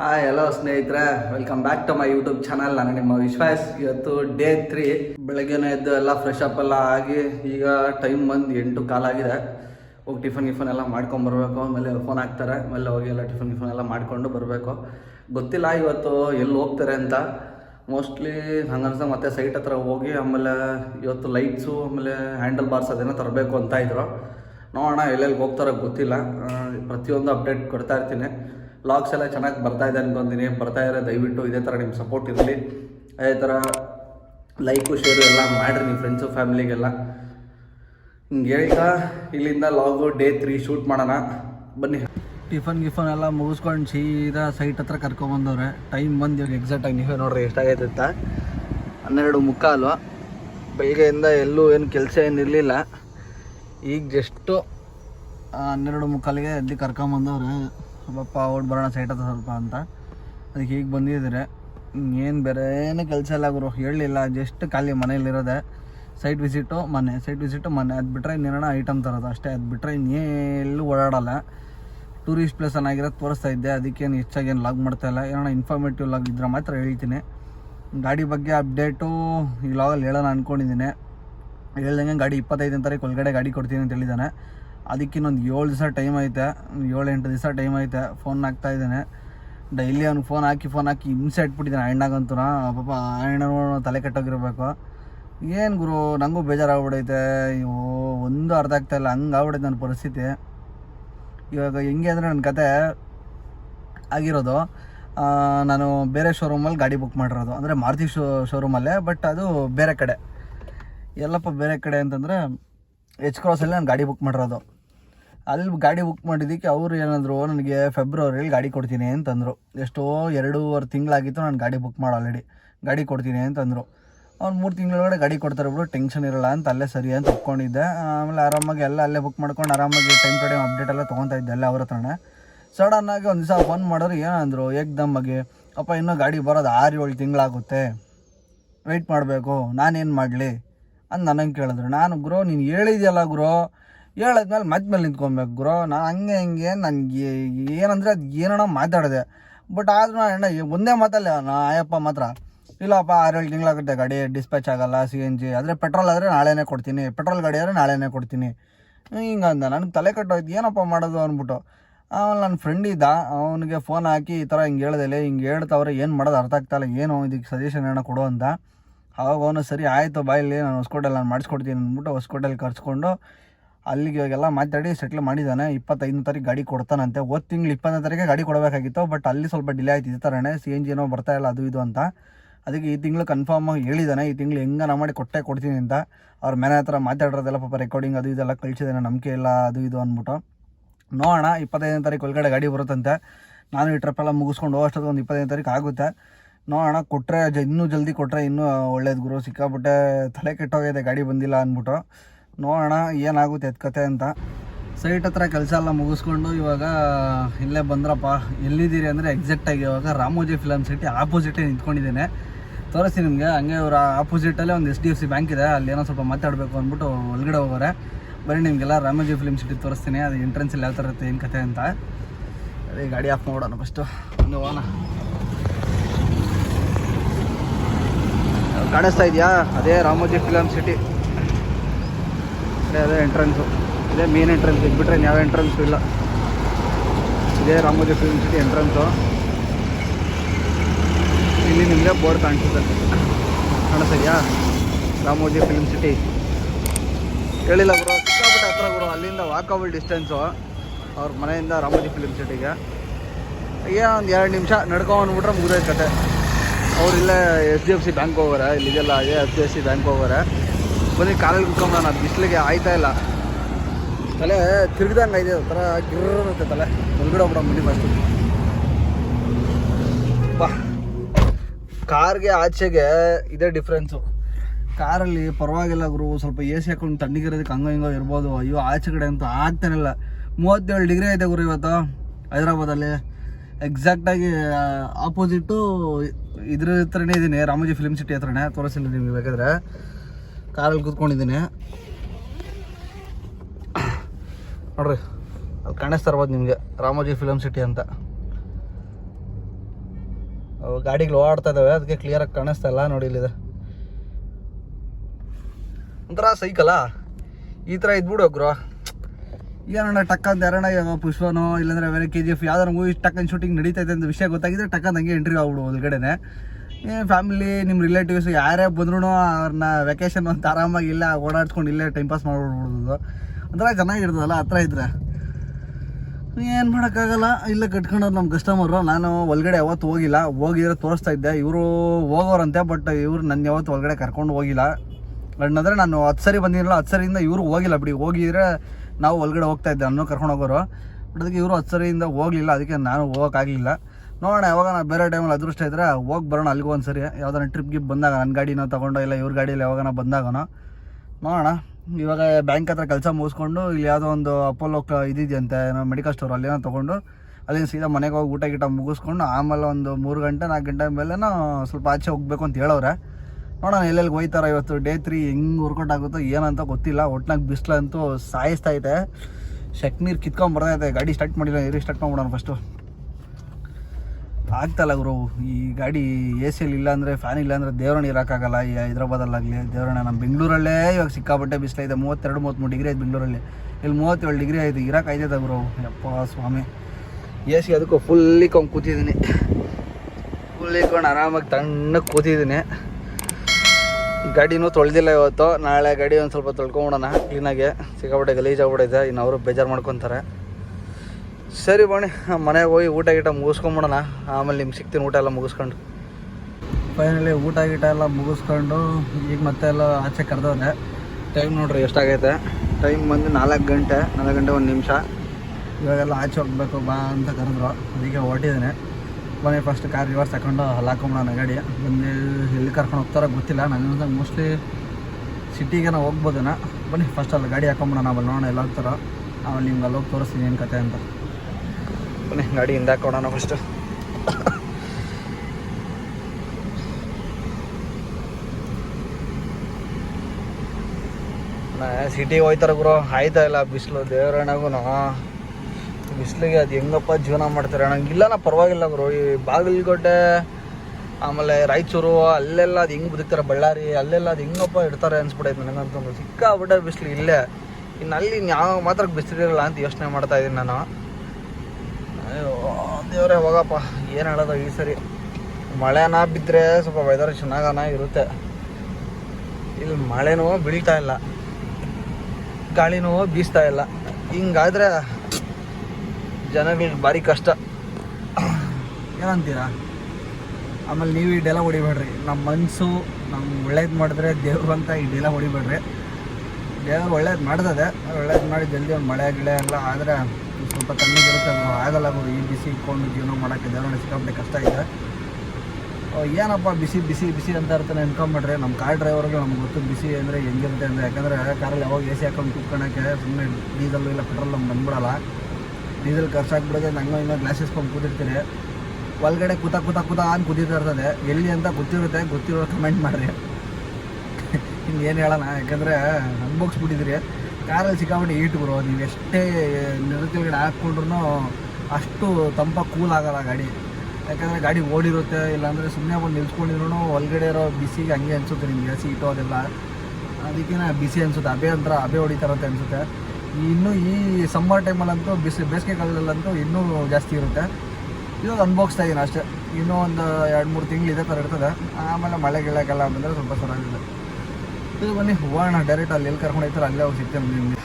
Hi hello ಸ್ನೇಹಿತರೆ. Welcome back to my YouTube channel ನಾನು ನಿಮ್ಮ ವಿಶ್ವಾಸ್. ಇವತ್ತು ಡೇ ತ್ರೀ ಬೆಳಗ್ಗೆನೇ ಎದ್ದು ಎಲ್ಲ ಫ್ರೆಶ್ ಅಪ್ ಎಲ್ಲ ಆಗಿ ಈಗ ಟೈಮ್ ಬಂದು ಎಂಟು ಕಾಲಾಗಿದೆ ಹೋಗಿ ಟಿಫನ್ ಗಿಫನ್ ಎಲ್ಲ ಮಾಡ್ಕೊಂಬರ್ಬೇಕು ಆಮೇಲೆ ಫೋನ್ ಹಾಕ್ತಾರೆ. ಆಮೇಲೆ ಹೋಗಿ ಎಲ್ಲ ಟಿಫನ್ ಗಿಫನ್ ಎಲ್ಲ ಮಾಡಿಕೊಂಡು ಬರಬೇಕು. ಗೊತ್ತಿಲ್ಲ ಇವತ್ತು ಎಲ್ಲಿ ಹೋಗ್ತಾರೆ ಅಂತ. ಮೋಸ್ಟ್ಲಿ ಹಂಗನ್ಸ ಮತ್ತೆ ಸೈಟ್ ಹತ್ರ ಹೋಗಿ ಆಮೇಲೆ ಇವತ್ತು ಲೈಟ್ಸು ಆಮೇಲೆ ಹ್ಯಾಂಡಲ್ ಬಾರ್ಸ್ ಅದೇನೋ ತರಬೇಕು ಅಂತ ಇದ್ರು. ನೋಡೋಣ ಎಲ್ಲೆಲ್ಲಿ ಹೋಗ್ತಾರೋ ಗೊತ್ತಿಲ್ಲ. ಪ್ರತಿಯೊಂದು ಅಪ್ಡೇಟ್ ಕೊಡ್ತಾ ಇರ್ತೀನಿ. ಲಾಗ್ಸ್ ಎಲ್ಲ ಚೆನ್ನಾಗಿ ಬರ್ತಾ ಇದೆ ಅನ್ಕೊಂತೀನಿ. ಬರ್ತಾ ಇರೋ ದಯವಿಟ್ಟು ಇದೇ ಥರ ನಿಮ್ಮ ಸಪೋರ್ಟ್ ಇರಲಿ. ಅದೇ ಥರ ಲೈಕು ಶೇರು ಎಲ್ಲ ಮಾಡಿರಿ ನಿಮ್ಮ ಫ್ರೆಂಡ್ಸು ಫ್ಯಾಮಿಲಿಗೆಲ್ಲ ಹಿಂಗೆ ಹೇಳ್ತಾ ಇಲ್ಲಿಂದ ಲಾಗು ಡೇ ತ್ರೀ ಶೂಟ್ ಮಾಡೋಣ. ಬನ್ನಿ. ಟಿಫನ್ ಗಿಫನ್ ಎಲ್ಲ ಮುಗಿಸ್ಕೊಂಡು ಸೀದಾ ಸೈಟ್ ಹತ್ರ ಕರ್ಕೊಂಬಂದವ್ರೆ ಟೈಮ್ ಬಂದು ಇವಾಗ ಎಕ್ಸಾಕ್ಟಾಗಿ ನೀವೇ ನೋಡ್ರಿ ಎಷ್ಟಾಗೈತೆ ಅಂತ ಹನ್ನೆರಡು ಮುಕ್ಕಾಲು. ಬೆಳಗ್ಗೆಯಿಂದ ಎಲ್ಲೂ ಏನು ಕೆಲಸ ಏನು ಇರಲಿಲ್ಲ. ಈಗ ಜಸ್ಟು ಹನ್ನೆರಡು ಮುಕ್ಕಾಲಿಗೆ ಎದ್ದು ಕರ್ಕೊಂಬಂದವ್ರೆ ಪಾಪ ಔಟ್ ಬರೋಣ ಸೈಟ್ ಅದ ಸ್ವಲ್ಪ ಅಂತ. ಅದಕ್ಕೆ ಹೀಗೆ ಬಂದಿದ್ದಾರೆ ಏನು ಬೇರೆ, ಏನು ಕೆಲಸ ಇಲ್ಲ ಗುರು, ಹೇಳಲಿಲ್ಲ. ಜಸ್ಟ್ ಖಾಲಿ ಮನೇಲಿರೋದೆ ಸೈಟ್ ವಿಸಿಟು ಮನೆ ಸೈಟ್ ವಿಸಿಟು ಮನೆ. ಅದು ಬಿಟ್ಟರೆ ಇನ್ನೇನೋ ಐಟಮ್ ತರೋದು ಅಷ್ಟೇ. ಅದು ಬಿಟ್ಟರೆ ಇನ್ನೆಲ್ಲೂ ಓಡಾಡಲ್ಲ. ಟೂರಿಸ್ಟ್ ಪ್ಲೇಸ್ ಚೆನ್ನಾಗಿರೋದು ತೋರಿಸ್ತಾ ಇದ್ದೆ. ಅದಕ್ಕೇನು ಹೆಚ್ಚಾಗಿ ಏನು ಲಾಗ್ ಮಾಡ್ತಾ ಇಲ್ಲ. ಏನೋ ಇನ್ಫಾರ್ಮೇಟಿವ್ ಲಾಗ್ ಇದ್ರೆ ಮಾತ್ರ ಹೇಳ್ತೀನಿ. ಗಾಡಿ ಬಗ್ಗೆ ಅಪ್ಡೇಟು ಈ ಲಾಗಲ್ಲಿ ಹೇಳೋಣ ಅಂದ್ಕೊಂಡಿದ್ದೀನಿ ಹೇಳ್ದಂಗೆ ಗಾಡಿ ಇಪ್ಪತ್ತೈದನೇ ತಾರೀಕು ಒಳಗಡೆ ಗಾಡಿ ಕೊಡ್ತೀನಿ ಅಂತ ಹೇಳಿದ್ದಾನೆ. ಅದಕ್ಕಿನ್ನೊಂದು ಏಳು ದಿವಸ ಟೈಮ್ ಐತೆ ಏಳು ಎಂಟು ದಿವಸ ಟೈಮ್ ಐತೆ ಫೋನ್ ಹಾಕ್ತಾ ಇದ್ದೇನೆ. ಡೈಲಿ ಅವ್ನಿಗೆ ಫೋನ್ ಹಾಕಿ ಫೋನ್ ಹಾಕಿ ಹಿಂಸೆ ಇಟ್ಬಿಟ್ಟಿದ್ದಾನೆ ಅಣ್ಣಗಂತೂ ಪಾಪ ಅಣ್ಣ ತಲೆ ಕೆಟ್ಟೋಗಿರ್ಬೇಕು. ಏನು ಗುರು ನನಗೂ ಬೇಜಾರಾಗ್ಬಿಡೈತೆ. ಅಯ್ಯೋ, ಒಂದು ಅರ್ಧ ಆಗ್ತಾಯಿಲ್ಲ ಹಂಗೆ ಆಗ್ಬಿಡೈತೆ ನನ್ನ ಪರಿಸ್ಥಿತಿ. ಇವಾಗ ಹೆಂಗೆ ಅಂದರೆ ನನ್ನ ಕತೆ ಆಗಿರೋದು ನಾನು ಬೇರೆ ಶೋರೂಮಲ್ಲಿ ಗಾಡಿ ಬುಕ್ ಮಾಡಿರೋದು. ಅಂದರೆ ಮಾರುತಿ ಶೋ ಶೋರೂಮಲ್ಲೇ ಬಟ್ ಅದು ಬೇರೆ ಕಡೆ. ಎಲ್ಲಪ್ಪ ಬೇರೆ ಕಡೆ ಅಂತಂದರೆ ಎಚ್ ಕ್ರಾಸಲ್ಲಿ ನಾನು ಗಾಡಿ ಬುಕ್ ಮಾಡಿರೋದು. ಅಲ್ಲಿ ಗಾಡಿ ಬುಕ್ ಮಾಡಿದ್ದಕ್ಕೆ ಅವರು ಏನಂದ್ರು, ನನಗೆ ಫೆಬ್ರವರಿಯಲ್ಲಿ ಗಾಡಿ ಕೊಡ್ತೀನಿ ಅಂತಂದರು. ಎಷ್ಟೋ ಎರಡೂವರೆ ತಿಂಗಳಾಗಿತ್ತು ನಾನು ಗಾಡಿ ಬುಕ್ ಮಾಡೋ ಆಲ್ರೆಡಿ ಗಾಡಿ ಕೊಡ್ತೀನಿ ಅಂತಂದರು. ಅವ್ನು ಮೂರು ತಿಂಗಳೊಳಗಡೆ ಗಾಡಿ ಕೊಡ್ತಾರೆ ಬಿಡು ಟೆನ್ಷನ್ ಇರಲ್ಲ ಅಂತ ಅಲ್ಲೇ ಸರಿ ಅಂತ ಒಪ್ಕೊಂಡಿದ್ದೆ. ಆಮೇಲೆ ಆರಾಮಾಗಿ ಎಲ್ಲ ಅಲ್ಲೇ ಬುಕ್ ಮಾಡ್ಕೊಂಡು ಆರಾಮಾಗಿ ಟೈಮ್ ಟು ಟೈಮ್ ಅಪ್ಡೇಟ್ ಎಲ್ಲ ತೊಗೊತಾ ಇದ್ದೆ ಅಲ್ಲೇ ಅವ್ರ ಹತ್ರನೇ. ಸಡನ್ನಾಗಿ ಒಂದು ದಿವಸ ಫೋನ್ ಮಾಡೋರು ಏನಂದ್ರು ಏಕ್ದಮ್ಮಾಗಿ ಅಪ್ಪ, ಇನ್ನೂ ಗಾಡಿ ಬರೋದು ಆರು ಏಳು ತಿಂಗಳಾಗುತ್ತೆ. ವೆಯ್ಟ್ ಮಾಡಬೇಕು. ನಾನೇನು ಮಾಡಲಿ? ಅಂತ ನನಗೆ ಕೇಳಿದ್ರು. ನಾನು ಗುರು, ನೀನು ಹೇಳಿದ್ಯಲ್ಲ ಗುರು, ಹೇಳಿದ್ಮೇಲೆ ಮೇಲೆ ನಿಂತ್ಕೊಬೇಕು ಗುರು. ನಾನು ಹಂಗೆ ಹಿಂಗೆ, ನನಗೆ ಏನಂದರೆ ಅದು ಏನೋ ಮಾತಾಡಿದೆ. ಬಟ್ ಆದ್ರೂ ಅಣ್ಣ ಒಂದೇ ಮಾತಲ್ಲ ನಾ ಆಯಪ್ಪ ಮಾತ್ರ. ಇಲ್ಲಪ್ಪ, ಆರೇಳು ತಿಂಗಳಾಗುತ್ತೆ ಗಾಡಿ ಡಿಸ್ಪ್ಯಾಚ್ ಆಗಲ್ಲ, ಸಿ ಎನ್ ಜಿ. ಆದರೆ ಪೆಟ್ರೋಲ್ ಆದರೆ ನಾಳೆನೇ ಕೊಡ್ತೀನಿ. ಪೆಟ್ರೋಲ್ ಗಾಡಿ ಆದರೆ ನಾಳೆನೇ ಕೊಡ್ತೀನಿ. ಹಿಂಗಂದ. ನನಗೆ ತಲೆ ಕಟ್ಟೋಯ್ತು. ಏನಪ್ಪ ಮಾಡೋದು ಅಂದ್ಬಿಟ್ಟು ಆಮೇಲೆ ನನ್ನ ಫ್ರೆಂಡ್ ಇದ್ದ, ಅವನಿಗೆ ಫೋನ್ ಹಾಕಿ ಈ ಥರ ಹಿಂಗೆ ಹೇಳ್ದೆ ಹಿಂಗೆ ಹೇಳ್ತವ್ರೆ, ಏನು ಮಾಡೋದು ಅರ್ಥ ಆಗ್ತಾಯಿಲ್ಲ ಏನು ಇದಕ್ಕೆ ಸಜೆಷನ್ ಏನೋ ಕೊಡು ಅಂತ. ಆವಾಗ ಅವನು, ಸರಿ, ಆಯಿತು ಬಾಯಲ್ಲಿ ನಾನು ಹೊಸ್ಕೋಟೆಲ್ಲ ನಾನು ಮಾಡಿಸ್ಕೊಡ್ತೀನಿ ಅಂದ್ಬಿಟ್ಟು ಹೊಸ್ಕೋಟೆಲ್ ಕರ್ಸ್ಕೊಂಡು ಅಲ್ಲಿಗೆ ಇವಾಗೆಲ್ಲ ಮಾತಾಡಿ ಸೆಟ್ಲ್ ಮಾಡಿದ್ದಾನೆ. ಇಪ್ಪತ್ತೈದನೇ ತಾರೀಕು ಗಾಡಿ ಕೊಡ್ತಾನಂತೆ. ಹೋದ ತಿಂಗಳು ಇಪ್ಪತ್ತನೇ ತಾರೀಕೆ ಗಾಡಿ ಕೊಡಬೇಕಾಗಿತ್ತು ಬಟ್ ಅಲ್ಲಿ ಸ್ವಲ್ಪ ಡಿಲೇ ಆಯ್ತು. ಈ ಥರನೇ ಸಿ ಎನ್ ಜಿ ಏನೋ ಬರ್ತಾ ಇಲ್ಲ, ಅದು ಇದು ಅಂತ. ಅದಕ್ಕೆ ಈ ತಿಂಗಳು ಕನ್ಫರ್ಮ್ ಆಗಿ ಹೇಳಿದ್ದಾನೆ, ಈ ತಿಂಗಳು ಹೆಂಗನ ಮಾಡಿ ಕೊಟ್ಟೆ ಕೊಡ್ತೀನಿ ಅಂತ. ಅವ್ರ ಮನೆ ಹತ್ರ ಮಾತಾಡಿರೋದೆಲ್ಲ ಪಾಪ ರೆಕಾರ್ಡಿಂಗ್ ಅದು ಇದೆಲ್ಲ ಕಳಿಸಿದ್ದಾನೆ, ನಂಬಿಕೆ ಇಲ್ಲ, ಅದು ಇದು ಅಂದ್ಬಿಟ್ಟು. ನೋಡೋಣ, ಇಪ್ಪತ್ತೈದನೇ ತಾರೀಕು ಒಳಗಡೆ ಗಾಡಿ ಬರುತ್ತಂತೆ. ನಾನು ಈ ಟ್ರಿಪ್ ಎಲ್ಲ ಮುಗಿಸ್ಕೊಂಡು ಹೋಗೋಷ್ಟೊತ್ತು ಒಂದು ಇಪ್ಪತ್ತೈದನೇ ತಾರೀಕು ಆಗುತ್ತೆ. ನೋಡೋಣ ಕೊಟ್ಟರೆ ಜ, ಇನ್ನೂ ಜಲ್ದಿ ಕೊಟ್ಟರೆ ಇನ್ನೂ ಒಳ್ಳೇದು ಗುರು ಸಿಕ್ಕಾಬಿಟ್ಟೆ ತಲೆ ಕೆಟ್ಟೋಗಿದೆ, ಗಾಡಿ ಬಂದಿಲ್ಲ ಅಂದ್ಬಿಟ್ಟು. ನೋಡೋಣ ಏನಾಗುತ್ತೆ ಎತ್ ಕತೆ ಅಂತ? ಸೈಟ್ ಹತ್ರ ಕೆಲಸ ಎಲ್ಲ ಮುಗಿಸ್ಕೊಂಡು ಇವಾಗ ಇಲ್ಲೇ ಬಂದ್ರಪ್ಪ. ಎಲ್ಲಿದ್ದೀರಿ ಅಂದರೆ ಎಕ್ಸಾಕ್ಟಾಗಿ ಇವಾಗ ರಾಮೋಜಿ ಫಿಲಮ್ ಸಿಟಿ ಆಪೋಸಿಟೇ ನಿಂತ್ಕೊಂಡಿದ್ದೇನೆ. ತೋರಿಸ್ತೀನಿ ನಿಮಗೆ. ಹಂಗೆ ಅವ್ರ ಆಪೋಸಿಟಲ್ಲೇ ಒಂದು H D F C bank ಇದೆ. ಅಲ್ಲಿ ಏನೋ ಸ್ವಲ್ಪ ಮಾತಾಡಬೇಕು ಅಂದ್ಬಿಟ್ಟು ಒಳಗಡೆ ಹೋಗೋರೆ. ಬರೀ ನಿಮಗೆಲ್ಲ ರಾಮೋಜಿ ಫಿಲಮ್ ಸಿಟಿ ತೋರಿಸ್ತೀನಿ. ಅದು ಎಂಟ್ರೆನ್ಸಲ್ಲಿ ಯಾವ ಥರ ಇರುತ್ತೆ, ಏನು ಕತೆ ಅಂತ. ಅದೇ ಗಾಡಿ ಆಫ್ ಮಾಡೋಣ ಫಸ್ಟು ಒಂದು ಹೋಗೋಣ ಕಾಣಿಸ್ತಾ ಇದೆಯಾ? ಅದೇ ರಾಮೋಜಿ ಫಿಲಮ್ ಸಿಟಿ ಅದೇ ಅದೇ ಎಂಟ್ರೆನ್ಸು ಇದೇ ಮೇನ್ ಎಂಟ್ರೆನ್ಸ್ ಇದು ಬಿಟ್ಟರೆ ಯಾವ ಎಂಟ್ರೆನ್ಸು ಇಲ್ಲ. ಇದೇ ರಾಮೋಜಿ ಫಿಲ್ಮ್ ಸಿಟಿ ಎಂಟ್ರೆನ್ಸು ಇಲ್ಲಿ ನಿಮಗೆ ಬೋರ್ಡ್ ಕಾಣಿಸುತ್ತೆ. ಕಾಣಿಸ್ತಾ ರಾಮೋಜಿ ಫಿಲ್ಮ್ ಸಿಟಿ ಹೇಳಿಲ್ಲ ಗುರು. ಸಿಕ್ಕಾಪಟ್ಟೆ ಹತ್ರ ಗುರು. ಅಲ್ಲಿಂದ ವಾಕಬಲ್ ಡಿಸ್ಟೆನ್ಸು ಅವ್ರ ಮನೆಯಿಂದ ರಾಮೋಜಿ ಫಿಲ್ಮ್ ಸಿಟಿಗೆ ಏನೋ ಒಂದು ಎರಡು ನಿಮಿಷ ನಡ್ಕೊಂಡ್ಬಿಟ್ರೆ ಮುಗಿದೈತೆ ಕತೆ ಅವ್ರು ಇಲ್ಲೇ H D F C bank ಹೋಗೋರೆ ಇಲ್ಲಿದೆಲ್ಲ ಅದೇ H D F C bank ಹೋಗೋರೆ. ಬನ್ನಿ ಕಾಲಲ್ಲಿ ಕುತ್ಕೊಂಬ ಬಿಸಿಲಿಗೆ ಆಯ್ತಾ ಇಲ್ಲ. ತಲೆ ತಿರುಗಿದಂಗೆ ಇದೆ, ಒಂಥರ ಗಿರುತ್ತೆ ತಲೆ. ಒಳಗಡೆ ಹೋಗ್ಬಿಡ ಬನ್ನಿ ಫಸ್ಟು ಬಾ. ಕಾರ್ಗೆ ಆಚೆಗೆ ಇದೇ ಡಿಫ್ರೆನ್ಸು ಕಾರಲ್ಲಿ ಪರವಾಗಿಲ್ಲ ಗುರು, ಸ್ವಲ್ಪ ಎ ಸಿ ಹಾಕೊಂಡು ತಣ್ಣಗಿರೋದಕ್ಕೆ ಹಂಗೋ ಹಿಂಗೋ ಇರ್ಬೋದು. ಅಯ್ಯೋ, ಆಚೆ ಕಡೆ ಅಂತೂ ಆಗ್ತಾನಿಲ್ಲ ಮೂವತ್ತೇಳು ಡಿಗ್ರಿ ಐತೆ ಗುರು ಇವತ್ತು ಹೈದ್ರಾಬಾದಲ್ಲಿ. ಎಕ್ಸಾಕ್ಟಾಗಿ ಆಪೋಸಿಟ್ಟು ಇದ್ರ ಹತ್ರನೇ ಇದ್ದೀನಿ ರಾಮೋಜಿ ಫಿಲ್ಮ್ ಸಿಟಿ ಹತ್ರನೇ ತೋರಿಸಿಲ್ಲ ನಿಮ್ಗೆ ಬೇಕಾದ್ರೆ. ಕಾರಲ್ಲಿ ಕೂತ್ಕೊಂಡಿದ್ದೀನಿ. ನೋಡ್ರಿ, ಅಲ್ಲಿ ಕಾಣಿಸ್ತಾ ಇರ್ಬೋದು ನಿಮಗೆ, ರಾಮೋಜಿ ಫಿಲಮ್ ಸಿಟಿ ಅಂತ. ಗಾಡಿಗಳು ಓಡಾಡ್ತಾ ಇದ್ದಾವೆ ಅದಕ್ಕೆ ಕ್ಲಿಯರಾಗಿ ಕಾಣಿಸ್ತಾ ಇಲ್ಲ, ನೋಡಿ ಇಲ್ಲಿದೆ. ಒಂಥರ ಸೈಕಲ್ಲ ಈ ಥರ ಇದ್ಬಿಡು ಗ್ರೋ. ಏನಣ್ಣ ಟಕ್ ಅಂತ ಯಾರಣ್ಣ ಪುಷ್ಪನೋ, ಇಲ್ಲಾಂದ್ರೆ ಬೇರೆ ಕೆ ಜಿ ಎಫ್ ಯಾವ್ದಾರು ಮೂವಿ ಟಕ್ ಅಂತ ಶೂಟಿಂಗ್ ನಡೀತೈತೆ ಅಂತ ವಿಷಯ ಗೊತ್ತಾಗಿದ್ರೆ ಟಕ್ ಅಂತ ಹಂಗೆ ಎಂಟ್ರಿ ಆಗ್ಬಿಡು ಒಳಗಡೆನೆ. ಫ್ಯಾಮಿಲಿ ನಿಮ್ಮ ರಿಲೇಟಿವ್ಸ್ ಯಾರೇ ಬಂದ್ರೂ ಅವ್ರನ್ನ ವೆಕೇಶನ್ ಅಂತ ಆರಾಮಾಗಿ ಇಲ್ಲ ಓಡಾಡ್ಸ್ಕೊಂಡು ಇಲ್ಲೇ ಟೈಮ್ ಪಾಸ್ ಮಾಡ್ಬಿಡ್ಬೋದು. ಒಂಥರ ಚೆನ್ನಾಗಿರ್ತದಲ್ಲ ಹತ್ರ ಇದ್ರೆ. ಏನು ಮಾಡೋಕ್ಕಾಗಲ್ಲ, ಇಲ್ಲೇ ಕಟ್ಕೊಂಡವ್ರು ನಮ್ಮ ಕಸ್ಟಮರು ನಾನು ಒಳಗಡೆ ಯಾವತ್ತು ಹೋಗಿಲ್ಲ, ಹೋಗಿದ್ರೆ ತೋರಿಸ್ತಾ ಇದ್ದೆ. ಇವರು ಹೋಗೋರಂತೆ ಬಟ್ ಇವರು ನನ್ನ ಯಾವತ್ತು ಒಳಗಡೆ ಕರ್ಕೊಂಡು ಹೋಗಿಲ್ಲ. ಅಂದ್ರೆ ನಾನು ಹತ್ತು ಸರಿ ಬಂದಿರಲ್ಲ, ಹತ್ತು ಸರಿಯಿಂದ ಇವರು ಹೋಗಿಲ್ಲ ಬಿಡಿ. ಹೋಗಿದ್ರೆ ನಾವು ಒಳಗಡೆ ಹೋಗ್ತಾ ಇದ್ದೆ ಅನ್ನೋ ಕರ್ಕೊಂಡು ಹೋಗೋರು. ಬಟ್ ಅದಕ್ಕೆ ಇವರು ಹತ್ತು ಸರಿಯಿಂದ ಹೋಗಲಿಲ್ಲ, ಅದಕ್ಕೆ ನಾನು ಹೋಗೋಕ್ಕಾಗಲಿಲ್ಲ. ನೋಡೋಣ, ಯಾವಾಗ ನಾನು ಬೇರೆ ಟೈಮಲ್ಲಿ ಅದೃಷ್ಟ ಇದ್ದರೆ ಹೋಗಿ ಬರೋಣ ಅಲ್ಲಿಗೂ ಒಂದು ಸರಿ ಯಾವ್ದಾರ ಟ್ರಿಪ್ ಗಿಪ್ ಬಂದಾಗ ನನ್ನ ಗಾಡಿನ ತೊಗೊಂಡು, ಇಲ್ಲ ಇವ್ರ ಗಾಡಿಯಲ್ಲಿ ಯಾವಾಗ ಬಂದಾಗನೋ. ನೋಡೋಣ. ಇವಾಗ ಬ್ಯಾಂಕ್ ಹತ್ರ ಕೆಲಸ ಮುಗಿಸ್ಕೊಂಡು, ಇಲ್ಲಿ ಯಾವುದೋ ಒಂದು ಅಪೋಲೋ ಇದಿದೆಯಂತೆ, ಏನೋ ಮೆಡಿಕಲ್ ಸ್ಟೋರ್ ಅಲ್ಲಿ ಏನೋ ತೊಗೊಂಡು, ಅಲ್ಲಿಂದ ಸೀದಾ ಮನೆಗೆ ಹೋಗಿ ಊಟ ಗೀಟ ಮುಗಿಸ್ಕೊಂಡು, ಆಮೇಲೆ ಒಂದು ಮೂರು ಗಂಟೆ, ನಾಲ್ಕು ಗಂಟೆ ಮೇಲೆನೋ ಸ್ವಲ್ಪ ಆಚೆ ಹೋಗಬೇಕು ಅಂತ ಹೇಳವ್ರೆ. ನೋಡೋಣ, ಎಲ್ಲೆಲ್ಲಿ ಹೋಯ್ತಾರ ಇವತ್ತು ಡೇ ತ್ರೀ ಹೆಂಗೆ ವರ್ಕೌಟ್ ಆಗುತ್ತೋ ಏನಂತ ಗೊತ್ತಿಲ್ಲ. ಒಟ್ನಾಗ ಬಿಸಿಲಂತೂ ಸಾಯಿಸ್ತಾ ಐತೆ ಶಕ್ ನೀರು ಕಿತ್ಕೊಂಡ್ ಇದೆ. ಗಾಡಿ ಸ್ಟಾರ್ಟ್ ಮಾಡಿಲ್ಲ ಇರಿ ಸ್ಟಾರ್ಟ್ ಮಾಡ್ಬಿಡೋಣ ಫಸ್ಟು ಆಗ್ತಲ್ಲ ಗುರು, ಈ ಗಾಡಿ ಎ ಸಿಯಲ್ಲಿ ಇಲ್ಲ ಅಂದರೆ ಫ್ಯಾನ್ ಇಲ್ಲ ಅಂದರೆ ದೇವರಣ ಇರೋಕ್ಕಾಗಲ್ಲ ಈ ಹೈದ್ರಾಬಾದಲ್ಲಾಗಲಿ ದೇವ್ರಣ್ಣ ನಮ್ಮ ಬೆಂಗಳೂರಲ್ಲೇ ಇವಾಗ ಸಿಕ್ಕಾಪಟ್ಟೆ ಬಿಸಿಲೈತೆ ಮೂವತ್ತೆರಡು ಮೂವತ್ತ್ಮೂರು ಡಿಗ್ರಿ ಆಯ್ತು ಬೆಂಗಳೂರಲ್ಲಿ. ಇಲ್ಲಿ ಮೂವತ್ತೇಳು ಡಿಗ್ರಿ ಐತೆ ಇರೋಕ್ಕಾಯ್ತೈತೆ ಗುರು. ಯಪ್ಪ ಸ್ವಾಮಿ. ಎ ಸಿ ಅದಕ್ಕೂ ಫುಲ್ ಇಕ್ಕೊಂಡು ಕೂತಿದ್ದೀನಿ. ಫುಲ್ ಇಕ್ಕೊಂಡು ಆರಾಮಾಗಿ ತಣ್ಣಗೆ ಕೂತಿದ್ದೀನಿ. ಗಾಡಿನೂ ತೊಳೆದಿಲ್ಲ ಇವತ್ತು. ನಾಳೆ ಗಾಡಿ ಒಂದು ಸ್ವಲ್ಪ ತೊಳ್ಕೊಂಬಿಡೋಣ. ಕ್ಲೀನಾಗೆ ಸಿಕ್ಕಾಪಟ್ಟೆ ಗಲೀಜ್ ಆಗ್ಬಿಡೈತೆ. ಇನ್ನು ಅವರು ಬೇಜಾರು ಮಾಡ್ಕೊತಾರೆ. ಸರಿ ಬನ್ನಿ ಮನೆಗೆ ಹೋಗಿ ಊಟ ಗೀಟ ಮುಗಿಸ್ಕೊಂಬಿಡೋಣ. ಆಮೇಲೆ ನಿಮ್ಗೆ ಸಿಕ್ತೀನಿ ಊಟ ಎಲ್ಲ ಮುಗಿಸ್ಕೊಂಡು. ಫೈನಲಿ ಊಟ ಗೀಟ ಎಲ್ಲ ಮುಗಿಸ್ಕೊಂಡು ಈಗ ಮತ್ತೆ ಎಲ್ಲ ಆಚೆ ಕರೆದೋದೆ ಟೈಮ್ ನೋಡ್ರಿ ಎಷ್ಟಾಗೈತೆ. ಟೈಮ್ ಬಂದು ನಾಲ್ಕು ಗಂಟೆ ನಾಲ್ಕು ಗಂಟೆ ಒಂದು ನಿಮಿಷ. ಇವಾಗೆಲ್ಲ ಆಚೆ ಹೋಗ್ಬೇಕು, ಬಾ ಅಂತ ಕರೆದ್ರು. ಅದಕ್ಕೆ ಹೊರಟಿದ್ದೇನೆ ಬನ್ನಿ ಫಸ್ಟ್ ಕಾರ್ ರಿವರ್ಸ್ ತಗೊಂಡು ಅಲ್ಲಿ ಹಾಕೊಂಬಿಡೋಣ ಗಾಡಿ. ಬಂದು ಎಲ್ಲಿ ಕರ್ಕೊಂಡು ಹೋಗ್ತಾರೋ ಗೊತ್ತಿಲ್ಲ. ನನಗೆ ಮೋಸ್ಟ್ಲಿ ಸಿಟಿಗೆ ನಾವು ಹೋಗ್ಬೋದೇನ ಬನ್ನಿ ಫಸ್ಟ್ ಅಲ್ಲಿ ಗಾಡಿ ಹಾಕೊಂಬಿಡೋಣ ಅಲ್ಲಿ ನೋಡೋಣ ಎಲ್ಲ ಹೋಗ್ತಾರೋ ಆಮೇಲೆ ನಿಮ್ಗೆ ಅಲ್ಲಿ ಹೋಗಿ ತೋರಿಸ್ತೀನಿ ಏನು ಕತೆ ಅಂತ. ಬನ್ನಿ, ಗಾಡಿ ಹಿಂದೆ ಹಾಕೊಡೋಣ ಫಸ್ಟು ಸಿಟಿಗೆ ಹೋಯ್ತಾರ ಗುರು. ಆಯ್ತಾ ಇಲ್ಲ ಬಿಸಿಲು ದೇವರಣಗೂ ಬಿಸಿಲಿಗೆ ಅದು ಹೆಂಗಪ್ಪ ಜೀವನ ಮಾಡ್ತಾರೆ ನಂಗೆ ಇಲ್ಲ ನಾ ಪರವಾಗಿಲ್ಲ ಬ್ರೋ ಈ ಬಾಗಲಕೋಟೆ, ಆಮೇಲೆ ರಾಯಚೂರು, ಅಲ್ಲೆಲ್ಲ ಅದು ಹೆಂಗೆ ಬದುಕ್ತಾರೆ ಬಳ್ಳಾರಿ, ಅಲ್ಲೆಲ್ಲ ಅದು ಹೆಂಗಪ್ಪ ಇಡ್ತಾರೆ ಅನ್ಸ್ಬಿಟ್ಟೈತೆ ನನಗಂತಂದು ಸಿಕ್ಕಾಬಿಟ್ಟೆ ಬಿಸಿಲು ಇಲ್ಲೇ. ಇನ್ನು ಅಲ್ಲಿ ಯಾವ ಮಾತ್ರ ಬಿಸಿಲಿರಲ್ಲ ಅಂತ ಯೋಚನೆ ಮಾಡ್ತಾ ಇದ್ದೀನಿ ನಾನು. ಅಯ್ಯೋ, ದೇವರೇ, ಹೋಗಪ್ಪ. ಏನು ಹೇಳೋದು ಈ ಸರಿ? ಮಳೆನ ಬಿದ್ದರೆ ಸ್ವಲ್ಪ ವೆದರ್ ಚೆನ್ನಾಗನ ಇರುತ್ತೆ. ಇಲ್ಲಿ ಮಳೆನೂ ಬೀಳ್ತಾ ಇಲ್ಲ. ಗಾಳಿನೂ ಬೀಸ್ತಾ ಇಲ್ಲ. ಹಿಂಗಾದ್ರೆ ಜನಗಳಿಗೆ ಭಾರಿ ಕಷ್ಟ. ಏನಂತೀರಾ? ಆಮೇಲೆ ನೀವು ಈ ಡೆಲ ಹೊಡಿಬೇಡ್ರಿ. ನಮ್ಮ ಮನಸ್ಸು ನಮ್ಮ ಒಳ್ಳೇದು ಮಾಡಿದ್ರೆ ದೇವ್ರು ಅಂತ ಈ ಡೆಲ ಹೊಡಿಬೇಡ್ರಿ. ದೇವ್ರು ಒಳ್ಳೇದು ಮಾಡ್ತದೆ ಒಳ್ಳೇದು ಮಾಡಿ ಜಲ್ದಿ ಒಂದು ಮಳೆ, ಗಿಳೆ ಎಲ್ಲ ಆದರೆ ಸ್ವಲ್ಪ ತಣ್ಣಗಿರುತ್ತೆ ಅದು ಆಗಲ್ಲ ಗುರು. ಈ ಬಿಸಿ ಇಟ್ಕೊಂಡು ಜೀವನ ಮಾಡೋಕ್ಕೆ ದೇವ್ರನ್ನ ಸಿಕ್ಕಾಪಟ್ಟೆ ಕಷ್ಟ ಇದೆ. ಏನಪ್ಪ ಬಿಸಿ ಬಿಸಿ ಬಿಸಿ ಅಂತ ಇರ್ತಾನೆ ಅನ್ಕೊಂಬಿಟ್ರೆ ನಮ್ಮ ಕಾರ್ ಡ್ರೈವರ್ಗೆ ನಮ್ಗೆ ಗೊತ್ತು ಬಿಸಿ ಅಂದರೆ ಹೆಂಗಿರುತ್ತೆ ಅಂದರೆ ಯಾಕಂದರೆ ಕಾರಲ್ಲಿ ಯಾವಾಗ ಎ ಸಿ ಹಾಕೊಂಡು ಕುತ್ಕೊಳಕ್ಕೆ ಸುಮ್ಮನೆ ಡೀಸಲ್ಲು ಇಲ್ಲ ಪೆಟ್ರೋಲ್ ನಮ್ಗೆ ಬಂದ್ಬಿಡಲ್ಲ. ಡೀಸೆಲ್ ಖರ್ಚಾಗ್ಬಿಡೋದೆ ನಂಗೆ ಇನ್ನೊಂದು ಗ್ಲಾಸಸ್ ಇಸ್ಕೊಂಡು ಕೂತಿರ್ತೀರಿ. ಒಳಗಡೆ ಕೂತ ಕೂತ ಕೂತ ಕುದೀತಾ ಇರ್ತದೆ. ಎಲ್ಲಿ ಅಂತ ಗೊತ್ತಿರುತ್ತೆ, ಗೊತ್ತಿರೋ ಕಮೆಂಟ್ ಮಾಡಿರಿ. ಹಿಂಗೆ ಏನು ಹೇಳೋಣ, ಯಾಕಂದರೆ ಅನ್ಬೋಗ್ಸ್ಬಿಟ್ಟಿದ್ರಿ ಕಾರಲ್ಲಿ ಸಿಕ್ಕಾಬಿಟ್ಟು ಈಟ್ ಬರೋ ನೀವು ಎಷ್ಟೇ ನೆಲಕೆಳಗಡೆ ಹಾಕ್ಕೊಂಡ್ರು ಅಷ್ಟು ತಂಪ ಕೂಲ್ ಆಗಲ್ಲ ಗಾಡಿ. ಯಾಕಂದರೆ ಗಾಡಿ ಓಡಿರುತ್ತೆ, ಇಲ್ಲಾಂದರೆ ಸುಮ್ಮನೆ ಬಂದು ನಿಲ್ಸ್ಕೊಂಡಿದ್ರು ಒಳಗಡೆ ಇರೋ ಬಿಸಿಗೆ ಹಂಗೆ ಅನಿಸುತ್ತೆ ನಿಮಗೆ, ಸೀಟು ಅದೆಲ್ಲ. ಅದಕ್ಕೆ ಬಿಸಿ ಅನಿಸುತ್ತೆ ಅಬೆ ಒಂಥರ ಅಬೆ ಹೊಡಿತಾರಂತೆ ಅನಿಸುತ್ತೆ. ಇನ್ನು ಈ ಸಮ್ಮರ್ ಟೈಮಲ್ಲಂತೂ ಬಿಸಿ ಬೇಸಿಗೆ ಕಾಲದಲ್ಲಂತೂ ಇನ್ನೂ ಜಾಸ್ತಿ ಇರುತ್ತೆ. ಇವಾಗ ಅನ್ಭೋಗಿಸ್ತಾ ಇದ್ದೀನಿ ಅಷ್ಟೇ. ಇನ್ನೂ ಒಂದು ಎರಡು ಮೂರು ತಿಂಗಳು ಇದೇ ಥರ ಇರ್ತದೆ. ಆಮೇಲೆ ಮಳೆ ಗಿಳಕ್ಕೆಲ್ಲ ಬಂದರೆ ಸ್ವಲ್ಪ ಚೆನ್ನಾಗಿದೆ ಇದು ಬನ್ನಿ ಹೋಗೋಣ ಡೈರೆಕ್ಟ್ ಅಲ್ಲಿ ಎಲ್ಲಿ ಕರ್ಕೊಂಡು ಹೋಗ್ತಾರೆ ಅಲ್ಲೇ ಹೋಗಿ ಸಿಗ್ತೇನೆ ನಿಮಗೆ.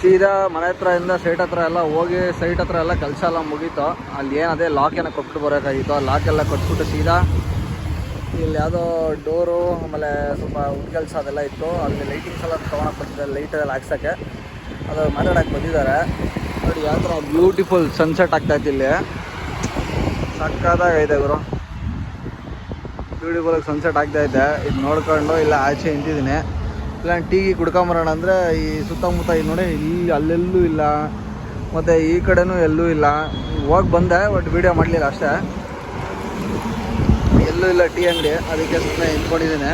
ಸೀದಾ ಮನೆ ಹತ್ರ ಇಂದ ಸೈಟ್ ಹತ್ರ ಎಲ್ಲ ಹೋಗಿ ಸೈಟ್ ಹತ್ರ ಎಲ್ಲ ಕೆಲಸ ಎಲ್ಲ ಮುಗೀತು. ಅಲ್ಲಿ ಏನದೇ ಲಾಕ್ ಏನೋ ಕೊಟ್ಟು ಬರೋಕ್ಕಾಗಿತ್ತು ಆ ಲಾಕ್ ಎಲ್ಲ ಕೊಟ್ಬಿಟ್ಟು ಸೀದಾ ಇಲ್ಲಿ ಯಾವುದೋ ಡೋರು ಆಮೇಲೆ ಸ್ವಲ್ಪ ಕೆಲಸ ಅದೆಲ್ಲ ಇತ್ತು. ಅಲ್ಲಿ ಲೈಟಿಂಗ್ಸ್ ಎಲ್ಲ ತೊಗೊಳಕ್ಕೆ ಬಂದಿದೆ ಲೈಟ್ ಎಲ್ಲ ಹಾಕ್ಸೋಕ್ಕೆ. ಅದು ಮಾತಾಡೋಕ್ಕೆ ಬಂದಿದ್ದಾರೆ. ನೋಡಿ, ಯಾವ ಬ್ಯೂಟಿಫುಲ್ ಸನ್ಸೆಟ್ ಆಗ್ತಾ ಇತ್ತು ಇಲ್ಲಿ. ಸಕ್ಕದಾಗೈತೆ ಗುರು. ಬ್ಯೂಟಿಫುಲ್ ಸನ್ಸೆಟ್ ಆಗ್ತಾ ಇದೆ ಇದು ನೋಡ್ಕೊಂಡು ಇಲ್ಲ, ಆಚೆ ನಿಂತಿದ್ದೀನಿ. ಇಲ್ಲ, ಟೀ ಕುಡ್ಕೊಂಬರೋಣ ಅಂದರೆ ಈ ಸುತ್ತಮುತ್ತ ಇದು ನೋಡಿ ಇಲ್ಲಿ ಅಲ್ಲೆಲ್ಲೂ ಇಲ್ಲ. ಮತ್ತು ಈ ಕಡೆನೂ ಎಲ್ಲೂ ಇಲ್ಲ. ಹೋಗಿ ಬಂದೆ ಬಟ್ ವೀಡಿಯೋ ಮಾಡಲಿಲ್ಲ ಅಷ್ಟೇ. ಎಲ್ಲೂ ಇಲ್ಲ ಟೀ ಅಂಗಡಿ. ಅದಕ್ಕೆ ಸುಮ್ಮನೆ ನಿಂತ್ಕೊಂಡಿದ್ದೀನಿ.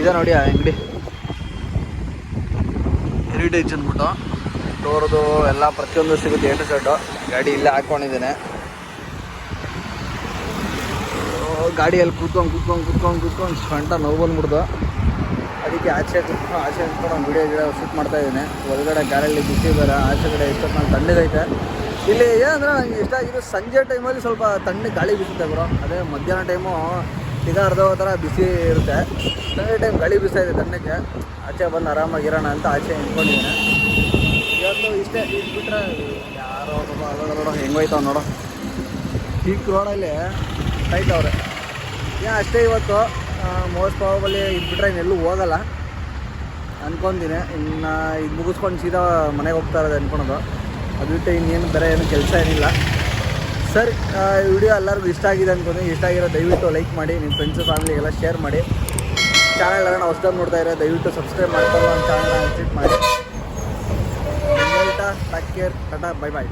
ಇದೆ ನೋಡಿ ಆ ಅಂಗಡಿ. ಹೆರಿಟೇಜ್ ಅಂದ್ಬಿಟ್ಟು ಡೋರ್ದು ಎಲ್ಲ ಪ್ರತಿಯೊಂದು ಸಿಗುತ್ತೆ ಎಂಟು ಸೆಟ್ಟು ಗಾಡಿ ಇಲ್ಲೇ ಹಾಕ್ಕೊಂಡಿದ್ದೀನಿ ಗಾಡಿಯಲ್ಲಿ ಕೂತ್ಕೊಂಡು ಕೂತ್ಕೊಂಡು ಕೂತ್ಕೊಂಡು ಕೂತ್ಕೊಂಡು ಸೊಂಟ ನೋವು ಬಂದ್ಬಿಡ್ದು ಅದಕ್ಕೆ ಆಚೆ ಕೂತ್ಕೊಂಡು ಆಚೆ ಕೂತ್ಕೊಂಡು ವಿಡಿಯೋ ಗಿಡ ಶೂಟ್ ಮಾಡ್ತಾ ಇದ್ದೀನಿ. ಒಳಗಡೆ ಗಾಡಿಯಲ್ಲಿ ಬಿಸಿ ಬೇರೆ ಆಚೆ ಕಡೆ ಇಷ್ಟೊತ್ತು ತಣ್ಣಗೈತೆ ಇಲ್ಲಿ ಏನಂದ್ರೆ ನಂಗೆ ಇಷ್ಟ ಆಗಿದ್ದು ಸಂಜೆ ಟೈಮಲ್ಲಿ ಸ್ವಲ್ಪ ತಣ್ಣಗೆ ಗಾಳಿ ಬೀಸುತ್ತೆ ಬರೋ ಅದೇ ಮಧ್ಯಾಹ್ನ ಟೈಮು ಈಗ ಅರ್ಧ ಥರ ಬಿಸಿ ಇರುತ್ತೆ. ಸಂಜೆ ಟೈಮ್ ಗಳಿ ಬಿಸಿ ಇದೆ ತಣ್ಣಕ್ಕೆ. ಆಚೆ ಬಂದು ಆರಾಮಾಗಿರೋಣ ಅಂತ ಆಚೆ ನಿಂತ್ಕೊಂಡಿದ್ದೀನಿ. ಇವತ್ತು ಇಷ್ಟೇ ಬಿಟ್ರೆ ಯಾರೋ ನೋಡೋ. ಹೆಂಗೋಯ್ತಾವ ನೋಡೋ ಪೀಕ್ ರೋಡಲ್ಲಿ ಅವ್ರೆ. ಏನ್ ಅಷ್ಟೇ ಇವತ್ತು ಮೋಸ್ಟ್ ಪ್ರಾಬಲಿ ಇದು ಬಿಟ್ರೆ ಇನ್ನೆಲ್ಲೂ ಹೋಗಲ್ಲ. ಅನ್ಕೊಂತೀನಿ ಇನ್ನು ಇದು ಮುಗಿಸ್ಕೊಂಡು ಸೀದಾ ಮನೆಗೆ ಹೋಗ್ತಾ ಇರೋದು ಅಂದ್ಕೊಳೋದು ಅದು ಬಿಟ್ಟು ಇನ್ನೇನು ಬೇರೆ ಏನು ಕೆಲಸ ಏನಿಲ್ಲ. ಸರಿ ವಿಡಿಯೋ ಎಲ್ಲರಿಗೂ ಇಷ್ಟ ಆಗಿದೆ ಅನ್ಕೊಂಡು ಇಷ್ಟ ಆಗಿರೋ ದಯವಿಟ್ಟು ಲೈಕ್ ಮಾಡಿ ನಿಮ್ಮ ಫ್ರೆಂಡ್ಸು ಫ್ಯಾಮಿಲಿಗೆಲ್ಲ ಶೇರ್ ಮಾಡಿ. ಚಾನಲ್ ಎಲ್ಲ ಹೊಸ್ದಾಗಿ ನೋಡ್ತಾ ಇರೋ ದಯವಿಟ್ಟು ಸಬ್ಸ್ಕ್ರೈಬ್ ಮಾಡ್ಕೊಂಡು ಚಾನಲ್ನ ವಿಸಿಟ್ ಮಾಡಿ. Take care tata bye bye